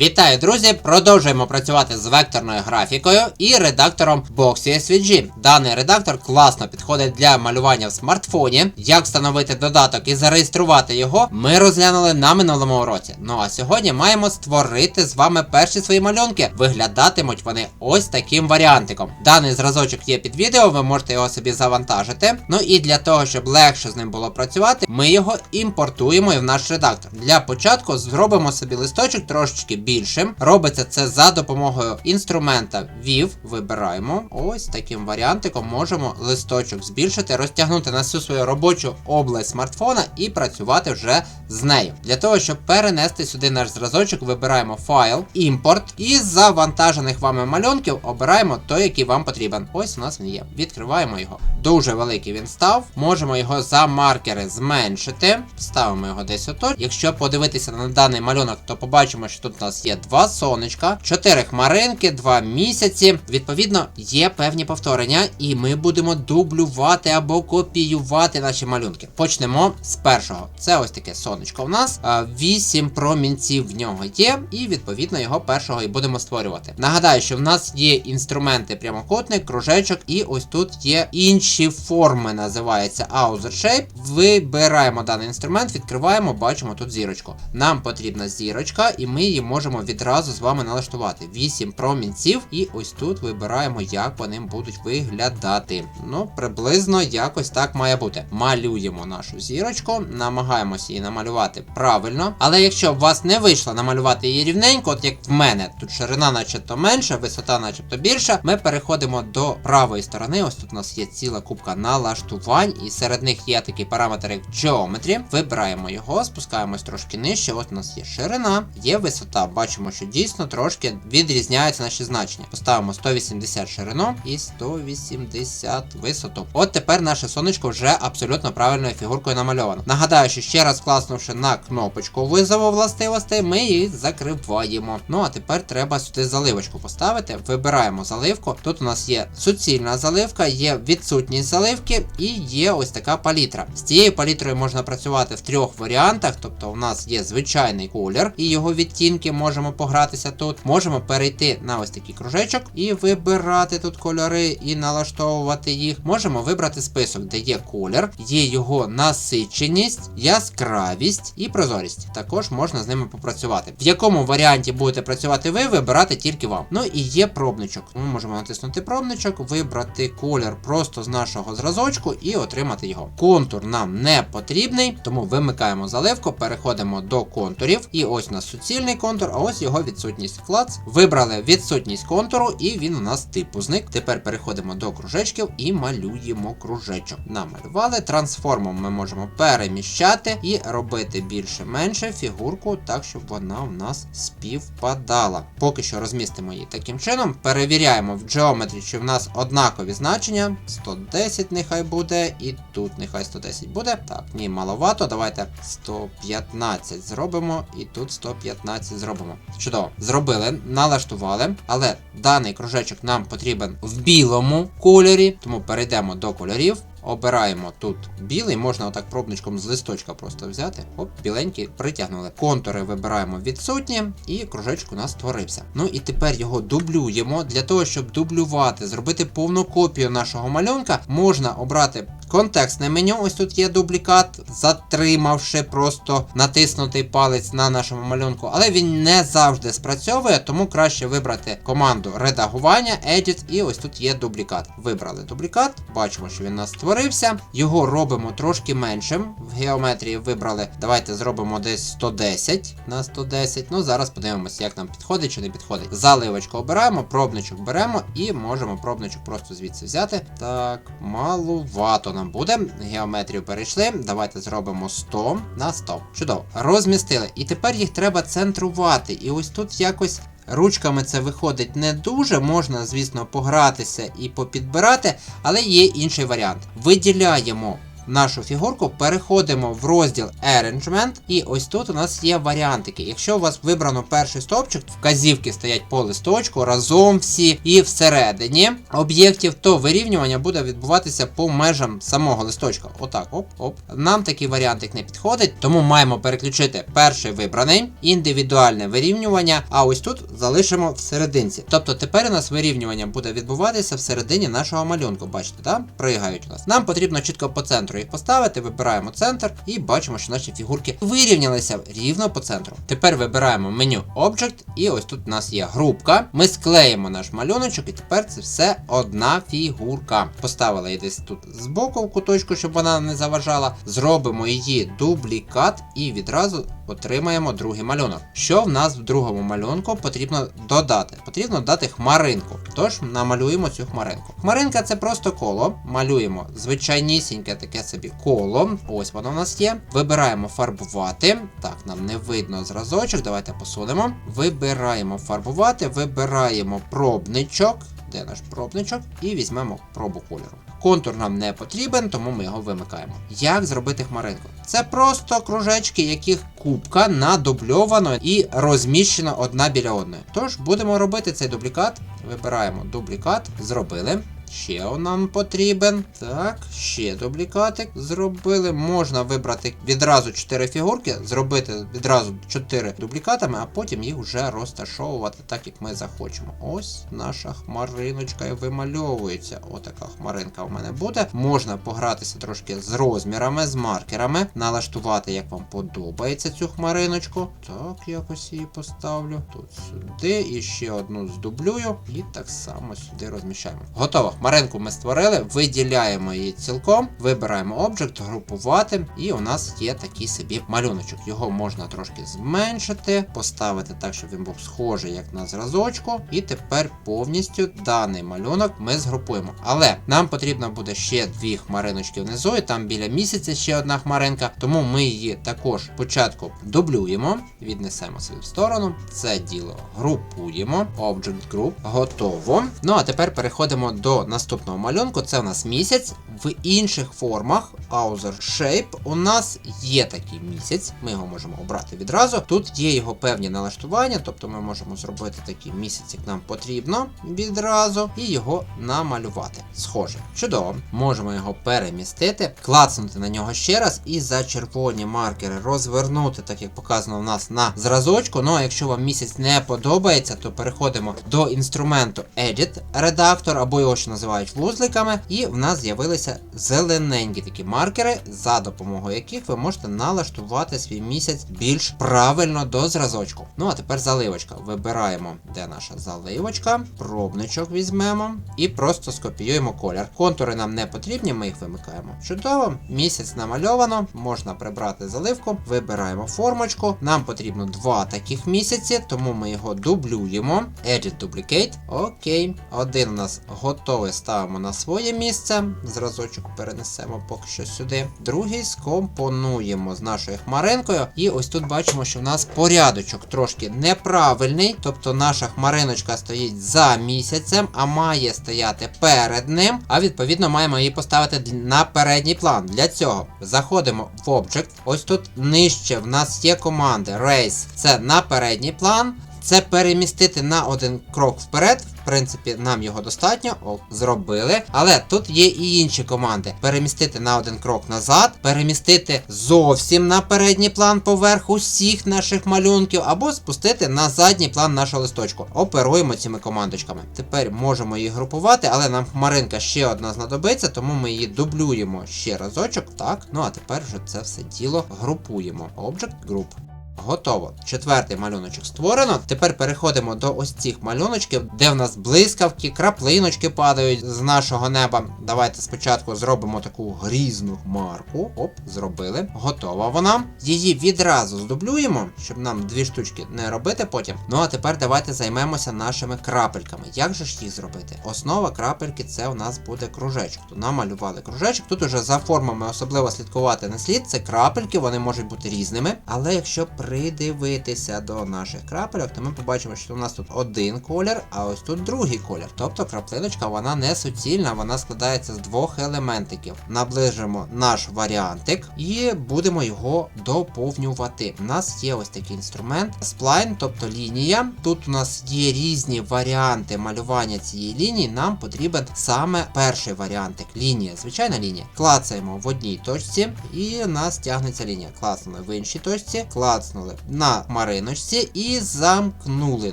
Вітаю, друзі! Продовжуємо працювати з векторною графікою і редактором Boxy SVG. Даний редактор класно підходить для малювання в смартфоні. Як встановити додаток і зареєструвати його, ми розглянули на минулому уроці. Ну а сьогодні маємо створити з вами перші свої малюнки. Виглядатимуть вони ось таким варіантиком. Даний зразочок є під відео, ви можете його собі завантажити. Ну і для того, щоб легше з ним було працювати, ми його імпортуємо і в наш редактор. Для початку зробимо собі листочок трошечки більшим. Робиться це за допомогою інструмента VIV. Вибираємо. Ось таким варіантиком можемо листочок збільшити, розтягнути на всю свою робочу область смартфона і працювати вже з нею. Для того, щоб перенести сюди наш зразочок, вибираємо файл, імпорт і з завантажених вами малюнків обираємо той, який вам потрібен. Ось у нас він є. Відкриваємо його. Дуже великий він став. Можемо його за маркери зменшити. Ставимо його десь отут. Якщо подивитися на даний малюнок, то побачимо, що тут у нас є два сонечка, чотири хмаринки, два місяці. Відповідно, є певні повторення, і ми будемо дублювати або копіювати наші малюнки. Почнемо з першого. Це ось таке сонечко в нас. Вісім промінців в нього є, і відповідно його першого і будемо створювати. Нагадаю, що в нас є інструменти прямокутник, кружечок, і ось тут є інші форми, називається Outer Shape. Вибираємо даний інструмент, відкриваємо, бачимо тут зірочку. Нам потрібна зірочка, і ми її можемо відразу з вами налаштувати. 8 промінців, і ось тут вибираємо, як вони будуть виглядати. Ну, приблизно якось так має бути. Малюємо нашу зірочку, намагаємося її намалювати правильно. Але якщо у вас не вийшло намалювати її рівненько, от як в мене, тут ширина начебто менша, висота начебто більша, ми переходимо до правої сторони. Ось тут у нас є ціла кубка налаштувань, і серед них є такий параметр, як Geometry. Вибираємо його, спускаємось трошки нижче. Ось у нас є ширина, є висота. Бачимо, що дійсно трошки відрізняються наші значення. Поставимо 180 ширину і 180 висоту. От тепер наше сонечко вже абсолютно правильною фігуркою намальовано. Нагадаю, що ще раз класнувши на кнопочку визову властивостей, ми її закриваємо. Ну а тепер треба сюди заливочку поставити. Вибираємо заливку. Тут у нас є суцільна заливка, є відсутність заливки і є ось така палітра. З цією палітрою можна працювати в трьох варіантах. Тобто, у нас є звичайний колір і його відтінки можемо погратися тут. Можемо перейти на ось такий кружечок і вибирати тут кольори і налаштовувати їх. Можемо вибрати список, де є колір, є його насиченість, яскравість і прозорість. Також можна з ними попрацювати. В якому варіанті будете працювати ви, вибирати тільки вам. Ну і є пробничок. Ми можемо натиснути пробничок, вибрати колір просто з нашого зразочку і отримати його. Контур нам не потрібний, тому вимикаємо заливку, переходимо до контурів. І ось у нас суцільний контур, а ось його відсутність. Клац. Вибрали відсутність контуру, і він у нас типу зник. Тепер переходимо до кружечків і малюємо кружечок. Намалювали. Трансформом ми можемо переміщати і робити більше-менше фігурку, так, щоб вона у нас співпадала. Поки що розмістимо її таким чином. Перевіряємо в Geometry, чи в нас однакові значення. 110 нехай буде, і тут нехай 110 буде. Так, ні, маловато. Давайте 115 зробимо, і тут 115 зробимо. Чудово. Зробили, налаштували, але даний кружечок нам потрібен в білому кольорі, тому перейдемо до кольорів. Обираємо тут білий, можна отак пробничком з листочка просто взяти. Оп, біленький, притягнули. Контури вибираємо відсутні, і кружечок у нас створився. Ну і тепер його дублюємо. Для того, щоб дублювати, зробити повну копію нашого малюнка, можна обрати контекстне меню. Ось тут є дублікат, затримавши просто натиснутий палець на нашому малюнку, але він не завжди спрацьовує, тому краще вибрати команду редагування, Edit, і ось тут є дублікат. Вибрали дублікат, бачимо, що він у нас створився. Його робимо трошки меншим. В геометрії вибрали. Давайте зробимо десь 110 на 110. Ну, зараз подивимося, як нам підходить чи не підходить. Заливочку обираємо, пробничок беремо і можемо пробничок просто звідси взяти. Так, малувато нам буде. Геометрію перейшли. Давайте зробимо 100 на 100. Чудово. Розмістили. І тепер їх треба центрувати. І ось тут якось. Ручками це виходить не дуже, можна, звісно, погратися і попідбирати, але є інший варіант. Виділяємо нашу фігурку, переходимо в розділ Arrangement, і ось тут у нас є варіантики. Якщо у вас вибрано перший стовпчик, вказівки стоять по листочку, разом всі і всередині об'єктів, то вирівнювання буде відбуватися по межам самого листочка. Отак, оп, оп. Нам такий варіантик не підходить, тому маємо переключити перший вибраний, індивідуальне вирівнювання, а ось тут залишимо всерединці. Тобто тепер у нас вирівнювання буде відбуватися всередині нашого малюнку. Бачите, так? Пригають у нас. Нам потрібно чітко по центру їх поставити, вибираємо центр і бачимо, що наші фігурки вирівнялися рівно по центру. Тепер вибираємо меню Object, і ось тут у нас є групка. Ми склеїмо наш малюночок, і тепер це все одна фігурка. Поставила її десь тут збоку в куточку, щоб вона не заважала. Зробимо її дублікат і відразу отримаємо другий малюнок. Що в нас в другому малюнку потрібно додати? Потрібно додати хмаринку. Тож намалюємо цю хмаринку. Хмаринка це просто коло. Малюємо звичайнісіньке таке собі коло. Ось воно в нас є. Вибираємо фарбувати. Так, нам не видно зразочок. Давайте посунемо. Вибираємо фарбувати, вибираємо пробничок. Де наш пробничок? І візьмемо пробу кольору. Контур нам не потрібен, тому ми його вимикаємо. Як зробити хмаринку? Це просто кружечки, яких кубка надубльовано і розміщено одна біля одної. Тож будемо робити цей дублікат. Вибираємо дублікат, зробили. Ще нам потрібен. Так, ще дублікатик зробили. Можна вибрати відразу 4 фігурки, зробити відразу 4 дублікатами, а потім їх вже розташовувати так, як ми захочемо. Ось наша хмариночка і вимальовується. Отака хмаринка в мене буде. Можна погратися трошки з розмірами, з маркерами, налаштувати, як вам подобається цю хмариночку. Так, якось її поставлю. Тут сюди і ще одну здублюю. І так само сюди розміщаємо. Готово. Хмаринку ми створили, виділяємо її цілком, вибираємо об'єкт, групувати, і у нас є такий собі малюночок. Його можна трошки зменшити, поставити так, щоб він був схожий як на зразочку. І тепер повністю даний малюнок ми згрупуємо. Але нам потрібно буде ще дві хмариночки внизу, і там біля місяця ще одна хмаринка. Тому ми її також спочатку дублюємо, віднесемо собі в сторону. Це діло групуємо. Object Group. Готово. Ну а тепер переходимо до наступного малюнку. Це у нас місяць. В інших формах Author Shape у нас є такий місяць. Ми його можемо обрати відразу. Тут є його певні налаштування, тобто ми можемо зробити такий місяць, як нам потрібно відразу, і його намалювати. Схоже. Чудово. Можемо його перемістити, клацнути на нього ще раз і за червоні маркери розвернути, так як показано у нас на зразочку. Ну а якщо вам місяць не подобається, то переходимо до інструменту Edit редактор, або його ще називають вузликами, і в нас з'явилися зелененькі такі маркери, за допомогою яких ви можете налаштувати свій місяць більш правильно до зразочку. Ну а тепер заливочка. Вибираємо, де наша заливочка, пробничок візьмемо і просто скопіюємо колір. Контури нам не потрібні, ми їх вимикаємо. Чудово, місяць намальовано, можна прибрати заливку, вибираємо формочку. Нам потрібно два таких місяці, тому ми його дублюємо. Edit Duplicate. Окей. Один у нас готовий, ставимо на своє місце. Зразочок перенесемо поки що сюди. Другий скомпонуємо з нашою хмаринкою. І ось тут бачимо, що в нас порядочок трошки неправильний. Тобто наша хмариночка стоїть за місяцем, а має стояти перед ним. А відповідно маємо її поставити на передній план. Для цього заходимо в Object. Ось тут нижче в нас є команди Race. Це на передній план. Це перемістити на один крок вперед. Принципі, нам його достатньо. О, зробили. Але тут є і інші команди: перемістити на один крок назад, перемістити зовсім на передній план поверх усіх наших малюнків, або спустити на задній план нашого листочку. Оперуємо цими командочками. Тепер можемо їх групувати, але нам хмаринка ще одна знадобиться, тому ми її дублюємо ще разочок. Так, ну а тепер вже це все діло групуємо. Object Group. Готово. Четвертий малюночок створено. Тепер переходимо до ось цих малюночків, де в нас блискавки, краплиночки падають з нашого неба. Давайте спочатку зробимо таку грізну хмарку. Оп, зробили. Готова вона. Її відразу здублюємо, щоб нам дві штучки не робити потім. Ну а тепер давайте займемося нашими крапельками. Як же ж їх зробити? Основа крапельки це у нас буде кружечок. Тут намалювали кружечок. Тут уже за формами особливо слідкувати не слід. Це крапельки, вони можуть бути різними. Але якщо придивитися до наших крапельок, то ми побачимо, що у нас тут один колір, а ось тут другий колір. Тобто краплиночка вона не суцільна, вона складається з двох елементиків. Наближимо наш варіантик і будемо його доповнювати. У нас є ось такий інструмент сплайн, тобто лінія. Тут у нас є різні варіанти малювання цієї лінії. Нам потрібен саме перший варіантик. Лінія, звичайна лінія. Клацаємо в одній точці, і у нас тягнеться лінія. Клацнули в іншій точці, клацнули на мариночці і замкнули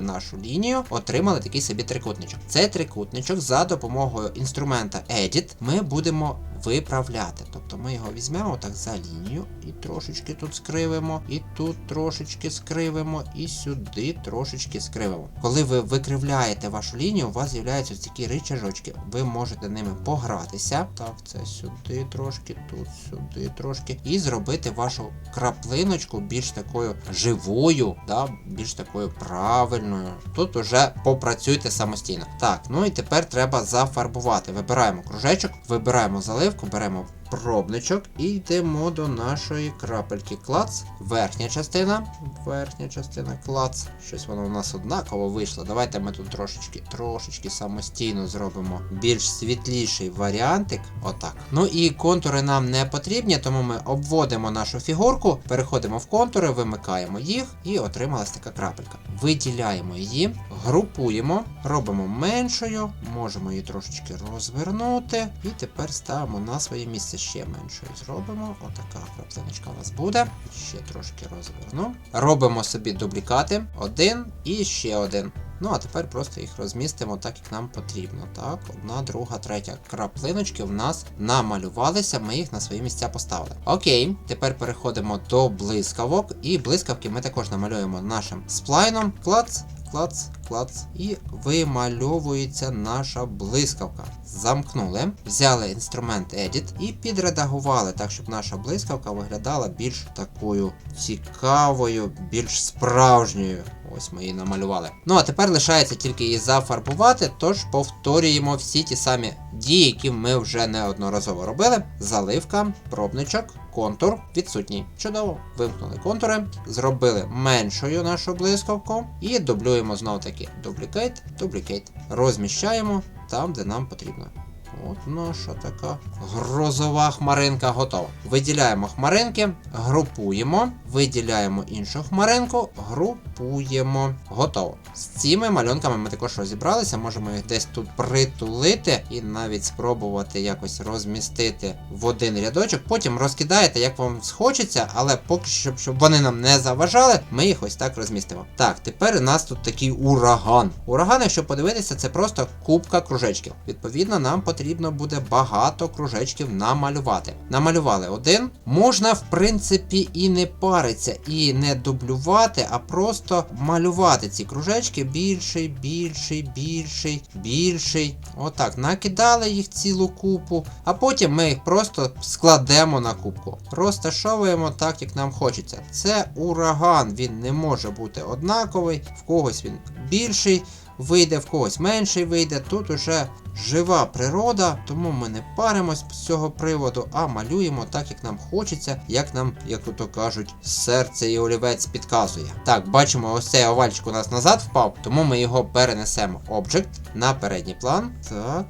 нашу лінію. Отримали такий собі трикутничок. Цей трикутничок за допомогою інструмента Edit ми будемо виправляти. Тобто ми його візьмемо так за лінію і трошечки тут скривимо, і тут трошечки скривимо, і сюди трошечки скривимо. Коли ви викривляєте вашу лінію, у вас з'являються такі ричажочки. Ви можете ними погратися. Так, це сюди трошки, тут сюди трошки. І зробити вашу краплиночку більш такою живою, да, більш такою правильною. Тут уже попрацюйте самостійно. Так, ну і тепер треба зафарбувати. Вибираємо кружечок, вибираємо заливку, беремо пробничок і йдемо до нашої крапельки клац. Верхня частина. Верхня частина клац. Щось воно у нас однаково вийшло. Давайте ми тут трошечки, трошечки самостійно зробимо більш світліший варіантик. Отак. Ну і контури нам не потрібні, тому ми обводимо нашу фігурку, переходимо в контури, вимикаємо їх і отрималась така крапелька. Виділяємо її, групуємо, робимо меншою, можемо її трошечки розвернути. І тепер ставимо на своє місце ще меншою. Зробимо. Отака краплиночка у нас буде. Ще трошки розверну. Робимо собі дублікати. Один і ще один. Ну, а тепер просто їх розмістимо так, як нам потрібно. Так, одна, друга, третя краплиночки в нас намалювалися, ми їх на свої місця поставили. Окей, тепер переходимо до блискавок. І блискавки ми також намалюємо нашим сплайном. Клац, клац, клац. І вимальовується наша блискавка. Замкнули, взяли інструмент Edit і підредагували так, щоб наша блискавка виглядала більш такою цікавою, більш справжньою. Ось ми її намалювали. Ну а тепер лишається тільки її зафарбувати, тож повторюємо всі ті самі дії, які ми вже неодноразово робили. Заливка, пробничок, контур відсутній. Чудово. Вимкнули контури, зробили меншою нашу блискавку і дублюємо знову таки дублікейт, дублікейт. Розміщаємо там, де нам потрібно. От наша така грозова хмаринка готова. Виділяємо хмаринки, групуємо, виділяємо іншу хмаринку, групуємо. Готово. З цими малюнками ми також розібралися, можемо їх десь тут притулити і навіть спробувати якось розмістити в один рядочок. Потім розкидаєте, як вам схочеться, але поки що, щоб вони нам не заважали, ми їх ось так розмістимо. Так, тепер у нас тут такий ураган. Ураган, якщо подивитися, це просто кубка кружечків. Відповідно, нам потрібно буде багато кружечків намалювати. Намалювали один. Можна, в принципі, і не паритися, і не дублювати, а просто малювати ці кружечки більший, більший, більший, більший. Отак, накидали їх цілу купу, а потім ми їх просто складемо на кубку. Розташовуємо так, як нам хочеться. Це ураган, він не може бути однаковий, в когось він більший. Вийде в когось менший вийде, тут уже жива природа, тому ми не паримось з цього приводу, а малюємо так, як нам хочеться, як нам, як то кажуть, серце і олівець підказує. Так, бачимо, ось цей овальчик у нас назад впав, тому ми його перенесемо Object на передній план. Так.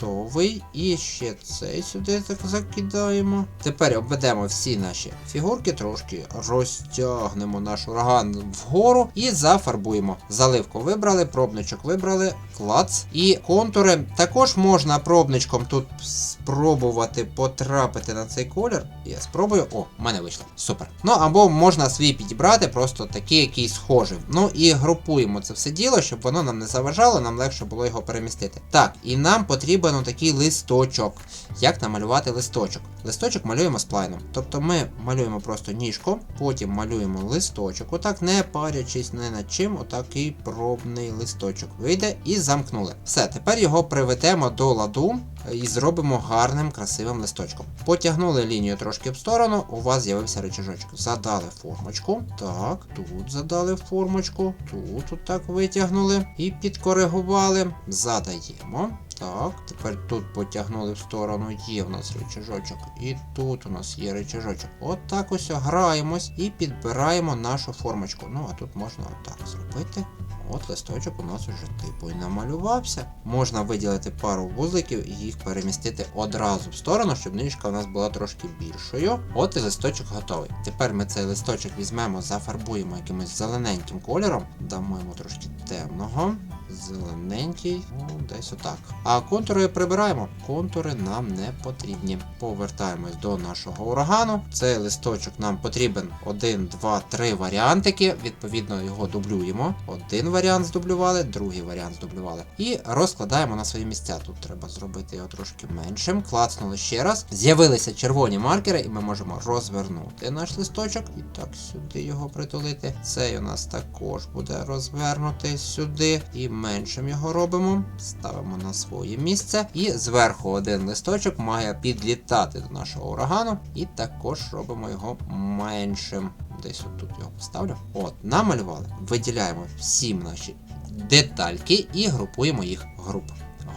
Готовий. І ще цей сюди так закидаємо. Тепер обведемо всі наші фігурки, трошки розтягнемо наш ураган вгору і зафарбуємо. Заливку вибрали, пробничок вибрали, клац. І контури також можна пробничком тут спробувати потрапити на цей колір. Я спробую. О, в мене вийшло. Супер. Ну або можна свій підібрати, просто такий, який схожий. Ну і групуємо це все діло, щоб воно нам не заважало, нам легше було його перемістити. Так, і нам потрібен такий листочок. Як намалювати листочок? Листочок малюємо сплайном. Тобто ми малюємо просто ніжку, потім малюємо листочок. Отак, не парячись не над чим, отакий пробний листочок. Вийде і замкнули. Все, тепер його приведемо до ладу. І зробимо гарним красивим листочком. Потягнули лінію трошки в сторону, у вас з'явився речажочок. Задали формочку. Так, тут задали формочку, тут отак витягнули і підкоригували. Задаємо. Так, тепер тут потягнули в сторону, є в нас речажочок. І тут у нас є речажочок. От так ось граємось і підбираємо нашу формочку. Ну, а тут можна отак зробити. От листочок у нас уже типу і намалювався. Можна виділити пару вузликів і їх перемістити одразу в сторону, щоб нижка у нас була трошки більшою. От і листочок готовий. Тепер ми цей листочок візьмемо, зафарбуємо якимось зелененьким кольором, дамо йому трошки темного. Зелененький, ну, десь отак. А контури прибираємо. Контури нам не потрібні. Повертаємось до нашого урагану. Цей листочок нам потрібен 1, 2, 3 варіантики. Відповідно, його дублюємо. Один варіант здублювали, другий варіант здублювали. І розкладаємо на свої місця. Тут треба зробити його трошки меншим. Клацнули ще раз. З'явилися червоні маркери, і ми можемо розвернути наш листочок. І так сюди його притулити. Цей у нас також буде розвернутий сюди. І меншим його робимо. Ставимо на своє місце. І зверху один листочок має підлітати до нашого урагану. І також робимо його меншим. Десь отут його поставлю. От, намалювали. Виділяємо всі наші детальки і групуємо їх в.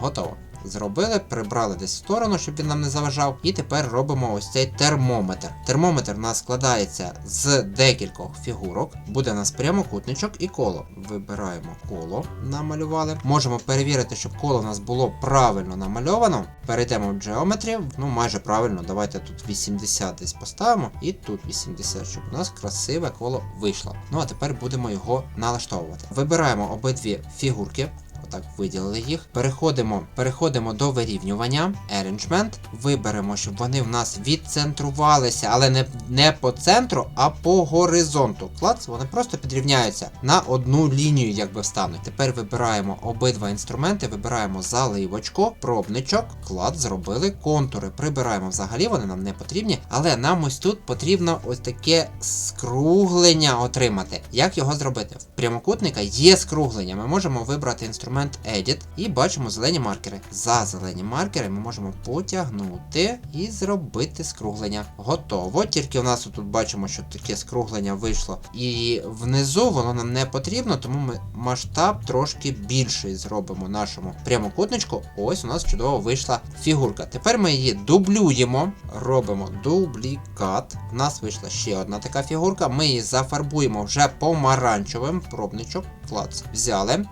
Готово. Зробили, прибрали десь в сторону, щоб він нам не заважав. І тепер робимо ось цей термометр. Термометр у нас складається з декількох фігурок. Буде у нас прямокутничок і коло. Вибираємо коло, намалювали. Можемо перевірити, щоб коло у нас було правильно намальовано. Перейдемо в Geometry, ну майже правильно. Давайте тут 80 десь поставимо. І тут 80, щоб у нас красиве коло вийшло. Ну а тепер будемо його налаштовувати. Вибираємо обидві фігурки. Отак виділили їх. Переходимо, переходимо до вирівнювання. Arrangement. Виберемо, щоб вони в нас відцентрувалися, але не, не по центру, а по горизонту. Клац, вони просто підрівняються на одну лінію, якби встануть. Тепер вибираємо обидва інструменти, вибираємо заливочку, пробничок, клад, зробили контури. Прибираємо взагалі, вони нам не потрібні, але нам ось тут потрібно ось таке скруглення отримати. Як його зробити? В прямокутника є скруглення. Ми можемо вибрати інструмент Edit і бачимо зелені маркери. За зелені маркери ми можемо потягнути і зробити скруглення. Готово. Тільки у нас тут бачимо, що таке скруглення вийшло. І внизу воно нам не потрібно, тому ми масштаб трошки більший зробимо нашому прямокутничку. Ось у нас чудово вийшла фігурка. Тепер ми її дублюємо, робимо дублікат. У нас вийшла ще одна така фігурка. Ми її зафарбуємо вже помаранчевим. Пробничок, клац. Взяли.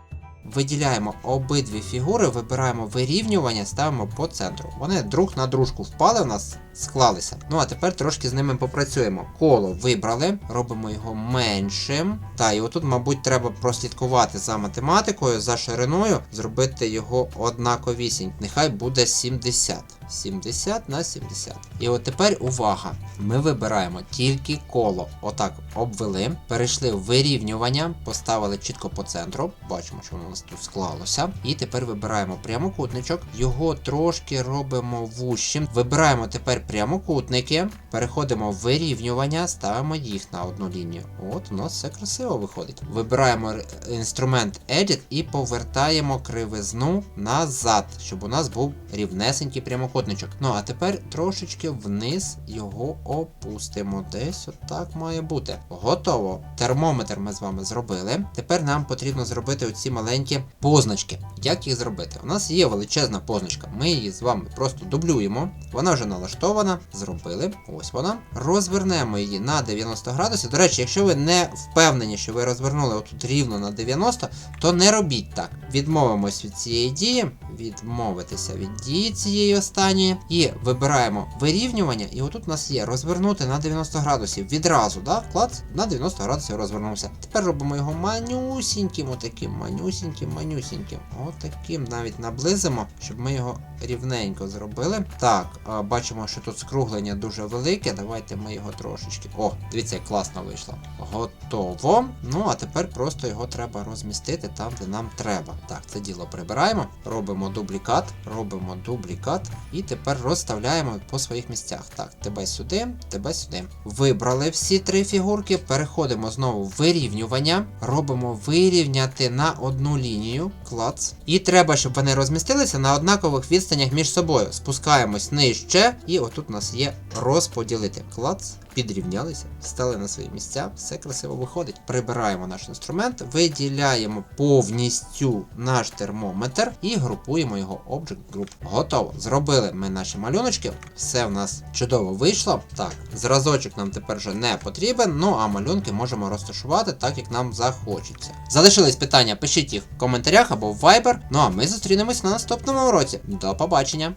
Виділяємо обидві фігури, вибираємо вирівнювання, ставимо по центру. Вони друг на дружку впали, у нас склалися. Ну а тепер трошки з ними попрацюємо. Коло вибрали, робимо його меншим. Та, і отут, мабуть, треба прослідкувати за математикою, за шириною, зробити його однаковісінь. Нехай буде 70. 70 на 70. І от тепер увага. Ми вибираємо тільки коло. Отак обвели, перейшли в вирівнювання, поставили чітко по центру. Бачимо, що у нас тут склалося. І тепер вибираємо прямокутничок, його трошки робимо вущим. Вибираємо тепер прямокутники, переходимо в вирівнювання, ставимо їх на одну лінію. От у нас все красиво виходить. Вибираємо інструмент Edit і повертаємо кривизну назад, щоб у нас був рівнесенький прямокутничок. Ну а тепер трошечки вниз його опустимо. Десь отак має бути. Готово. Термометр ми з вами зробили. Тепер нам потрібно зробити оці маленькі позначки. Як їх зробити? У нас є величезна позначка. Ми її з вами просто дублюємо. Вона вже налаштована. Зробили. Ось вона. Розвернемо її на 90 градусів. До речі, якщо ви не впевнені, що ви розвернули отут рівно на 90, то не робіть так. Відмовимось від цієї дії, відмовитися від дії цієї останньої. І вибираємо вирівнювання. І отут у нас є розвернути на 90 градусів. Відразу, да? Клац, на 90 градусів розвернувся. Тепер робимо його манюсіньким, отаким, манюсіньким, манюсіньким. Отаким навіть наблизимо, щоб ми його рівненько зробили. Так, бачимо, що тут скруглення дуже велике. Давайте ми його трошечки. О, дивіться, як класно вийшло. Готово. Ну, а тепер просто його треба розмістити там, де нам треба. Так, це діло прибираємо, робимо дублікат, робимо дублікат і тепер розставляємо по своїх місцях. Так, тебе сюди, тебе сюди. Вибрали всі три фігурки, переходимо знову в вирівнювання, робимо вирівняти на одну лінію, клац. І треба, щоб вони розмістилися на однакових відстанях між собою. Спускаємось нижче, і отут у нас є розподілити. Клац, підрівнялися, стали на свої місця, все красиво виходить. Прибираємо наш інструмент, виділяємо повністю наш термометр і групуємо його Object Group. Готово. Зробили ми наші малюночки, все в нас чудово вийшло. Так, зразочок нам тепер вже не потрібен, ну а малюнки можемо розташувати так, як нам захочеться. Залишились питання, пишіть їх в коментарях або в Viber. Ну а ми зустрінемось на наступному уроці. До побачення!